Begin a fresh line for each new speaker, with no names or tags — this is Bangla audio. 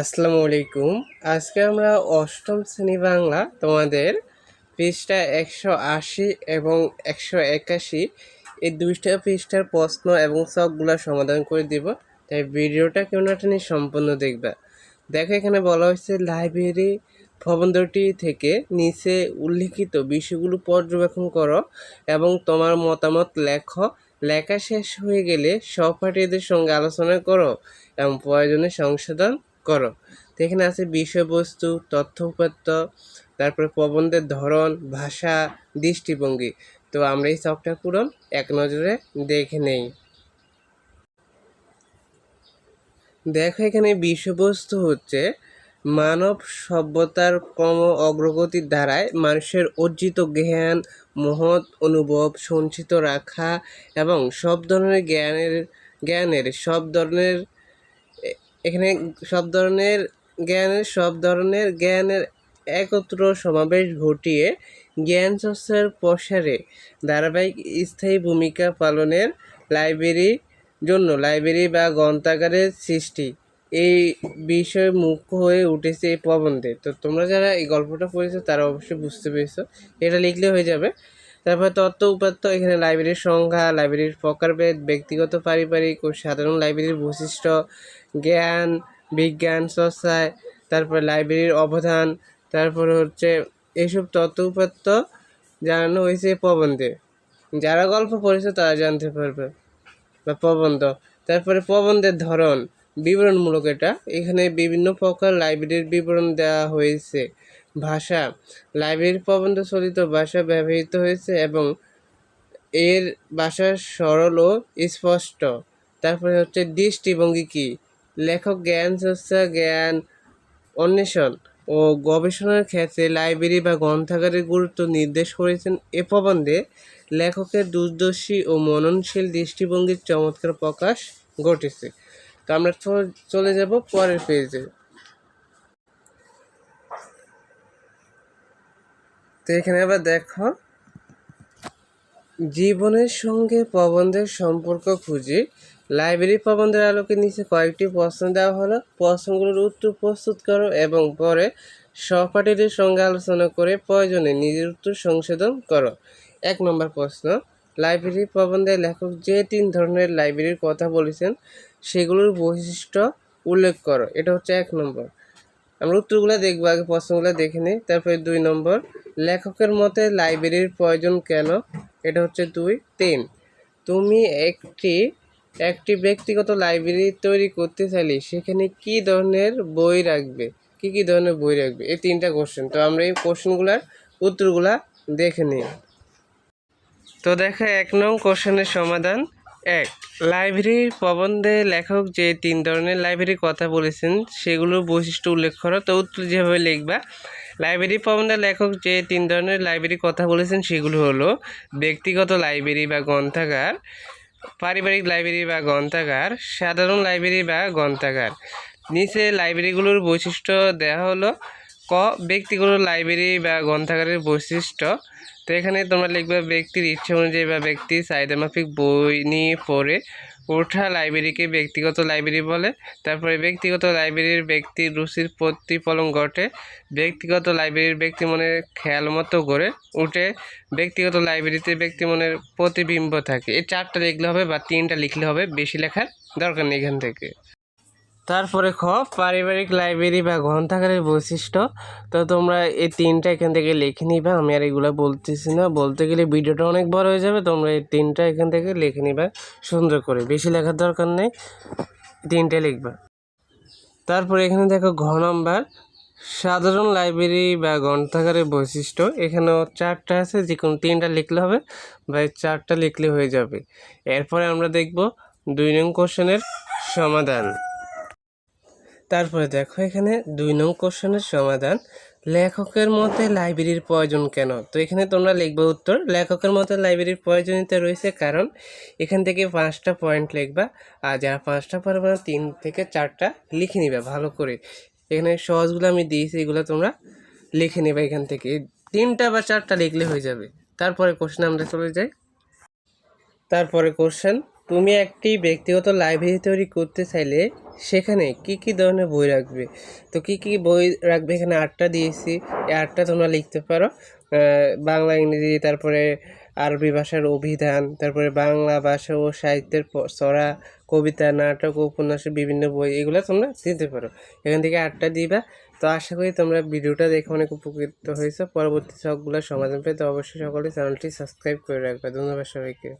আসসালামু আলাইকুম। আজকে আমরা অষ্টম শ্রেণি বাংলা তোমাদের পৃষ্ঠা একশো আশি এবং একশো একাশি। এই দুইটা পৃষ্ঠার প্রশ্ন এবং সবগুলো সমাধান করে দিব। তাই ভিডিওটা কেউ না টেনে সম্পূর্ণ দেখবা। দেখো, এখানে বলা হয়েছে, লাইব্রেরি প্রবন্ধটি থেকে নিচে উল্লিখিত বিষয়গুলো পর্যবেক্ষণ করো এবং তোমার মতামত লেখো। লেখা শেষ হয়ে গেলে সহপাঠীদের সঙ্গে আলোচনা করো এবং প্রয়োজনে সংশোধন করো। তো এখানে আছে বিষয়বস্তু তথ্য উপাত্ত তারপরে প্রবন্ধের ধরন, ভাষা, দৃষ্টিভঙ্গি। তো আমরা এই সবটা পূরণ এক নজরে দেখে নেই। দেখো এখানে বিষয়বস্তু হচ্ছে মানব সভ্যতার ক্রম অগ্রগতির দ্বারায় মানুষের অর্জিত জ্ঞান, মহৎ অনুভব সঞ্চিত রাখা এবং সব ধরনের জ্ঞানের জ্ঞানের, সব ধরনের এখানে সব ধরনের জ্ঞানের, সব ধরনের জ্ঞানের একত্র সমাবেশ ঘটিয়ে জ্ঞান চর্চার প্রসারে ধারাবাহিক স্থায়ী ভূমিকা পালনের লাইব্রেরি জন্য, লাইব্রেরি বা গ্রন্থাগারের সৃষ্টি। এই বিষয় মুখ্য হয়ে উঠেছে এই প্রবন্ধে। তো তোমরা যারা এই গল্পটা পড়েছো, তারা অবশ্যই বুঝতে পেরেছ। এটা লিখলে হয়ে যাবে। তারপর তত্ত্ব উপাত্ত, এখানে লাইব্রেরির সংখ্যা লাইব্রেরির প্রকারভেদ, ব্যক্তিগত পারিবারিক ও সাধারণ লাইব্রেরির বৈশিষ্ট্য, জ্ঞান, বিজ্ঞান, চর্চায়, তারপর লাইব্রেরির অবদান তারপর হচ্ছে এইসব তত্ত্ব উপাত্ত জানানো হয়েছে প্রবন্ধে। যারা গল্প পড়েছে তারা জানতে পারবে বা প্রবন্ধ। তারপরে প্রবন্ধের ধরন, বিবরণমূলক এটা। এখানে বিভিন্ন প্রকার লাইব্রেরির বিবরণ দেওয়া হয়েছে। ভাষা। লাইব্রেরির প্রবন্ধ চলিত ভাষা ব্যবহৃত হয়েছে এবং এর ভাষা সরল ও স্পষ্ট। তারপরে হচ্ছে দৃষ্টিভঙ্গি কি? লেখক জ্ঞান চর্চা, জ্ঞান অন্বেষণ ও গবেষণার ক্ষেত্রে লাইব্রেরি বা গ্রন্থাগারের গুরুত্ব নির্দেশ করেছেন এ প্রবন্ধে। লেখকের দূরদর্শী ও মননশীল দৃষ্টিভঙ্গির চমৎকার প্রকাশ ঘটেছে। তো আমরা চলে যাব পরের পেজে তো এখানে আবার দেখো, জীবনের সঙ্গে প্রবন্ধের সম্পর্ক খুঁজে। লাইব্রেরি প্রবন্ধের আলোকে নিচে কয়েকটি প্রশ্ন দেওয়া হলো। প্রশ্নগুলোর উত্তর প্রস্তুত করো এবং পরে সহপাঠীদের সঙ্গে আলোচনা করে প্রয়োজনে নিজের উত্তর সংশোধন করো। এক নম্বর প্রশ্ন লাইব্রেরি প্রবন্ধে লেখক যে তিন ধরনের লাইব্রেরির কথা বলেছেন, সেগুলোর বৈশিষ্ট্য উল্লেখ করো। এটা হচ্ছে এক নম্বর। আমরা উত্তরগুলো দেখব, আগে প্রশ্নগুলো দেখে নিই। তারপরে দুই নম্বর, লেখকের মতে লাইব্রেরির প্রয়োজন কেন? এটা হচ্ছে দুই। তিন, তুমি একটি একটি ব্যক্তিগত লাইব্রেরি তৈরি করতে চাইলে সেখানে কি ধরনের বই রাখবে? কি কি ধরনের বই রাখবে? এই তিনটা কোশ্চেন তো আমরা এই কোশ্চেনগুলোর উত্তরগুলা দেখে নিই। তো দেখো, এক নং কোশ্চেনের সমাধান। এক লাইব্রেরির প্রবন্ধে লেখক যে তিন ধরনের লাইব্রেরির কথা বলেছেন, সেগুলোর বৈশিষ্ট্য উল্লেখ করো। তো উত্তর যেভাবে লিখবা, লাইব্রেরি প্রবন্ধে লেখক যে তিন ধরনের লাইব্রেরির কথা বলেছেন, সেগুলো হলো ব্যক্তিগত লাইব্রেরি বা গ্রন্থাগার, পারিবারিক লাইব্রেরি বা গ্রন্থাগার, সাধারণ লাইব্রেরি বা গ্রন্থাগার। নিচে লাইব্রেরিগুলোর বৈশিষ্ট্য দেওয়া হলো ক, ব্যক্তিগত লাইব্রেরি বা গ্রন্থাগারের বৈশিষ্ট্য। তো এখানে তোমরা লিখবে ব্যক্তির ইচ্ছে অনুযায়ী বা ব্যক্তির চাহিদা মাফিক বই নিয়ে পড়ে ওঠা লাইব্রেরিকে ব্যক্তিগত লাইব্রেরি বলে। তারপরে ব্যক্তিগত লাইব্রেরির ব্যক্তির রুচির প্রতিফলন ঘটে। ব্যক্তিগত লাইব্রেরির ব্যক্তি মনের খেয়াল মতো গড়ে উঠে ব্যক্তিগত লাইব্রেরিতে ব্যক্তি মনের প্রতিবিম্ব থাকে। এই চারটা লিখলে হবে বা তিনটা লিখলে হবে, বেশি লেখার দরকার নেই এখান থেকে। তারপরে খ, পারিবারিক লাইব্রেরি বা গ্রন্থাগারের বৈশিষ্ট্য। তো তোমরা এই তিনটা এখান থেকে লিখে নিবা, আমি আর এগুলো বলতেছি না। বলতে গেলে ভিডিওটা অনেক বড় হয়ে যাবে, তোমরা এই তিনটা এখান থেকে লিখে নিবা, সুন্দর করে। বেশি লেখার দরকার নেই, তিনটে লিখবা। তারপরে এখানে দেখো ঘ নম্বর, সাধারণ লাইব্রেরি বা গ্রন্থাগারের বৈশিষ্ট্য। এখানেও চারটা আছে যে কোনো তিনটা লিখলে হবে বা চারটা লিখলে হয়ে যাবে। এরপরে আমরা দেখব দুই নং কোশ্চেনের সমাধান। তারপরে দেখো এখানে দুই নং কোশ্চেনের সমাধান। লেখকের মতে লাইব্রেরির প্রয়োজন কেন? তো এখানে তোমরা লিখবে উত্তর, লেখকের মতে লাইব্রেরির প্রয়োজনীয়তা রয়েছে কারণ এখান থেকে পাঁচটা পয়েন্ট লিখবা আর যারা পাঁচটা পারবে না তিন থেকে চারটা লিখে নিবে ভালো করে। এখানে সহজগুলো আমি দিয়েছি, এগুলো তোমরা লিখে নেবে এখান থেকে। তিনটা বা চারটা লিখলে হয়ে যাবে। তারপরে কোশ্চেন আমরা চলে যাই। তারপরে কোশ্চেন তুমি একটি ব্যক্তিগত লাইব্রেরি তৈরি করতে চাইলে সেখানে কি কি ধরনের বই রাখবে? তো কি কি বই রাখবে? এখানে আটটা দিয়েছি। এই আটটা তোমরা লিখতে পারো। বাংলা, ইংরেজি, তারপরে আরবি ভাষার অভিধান, তারপরে বাংলা ভাষা ও সাহিত্যের ছড়া, কবিতা, নাটক উপন্যাসের বিভিন্ন বই, এগুলো তোমরা দিতে পারো। এখান থেকে আটটা দিবা। তো আশা করি তোমরা ভিডিওটা দেখে অনেক উপকৃত হয়েছে। পরবর্তী সবগুলো সমাধান পেতে অবশ্যই সকলে চ্যানেলটি সাবস্ক্রাইব করে রাখবে। ধন্যবাদ সবাইকে।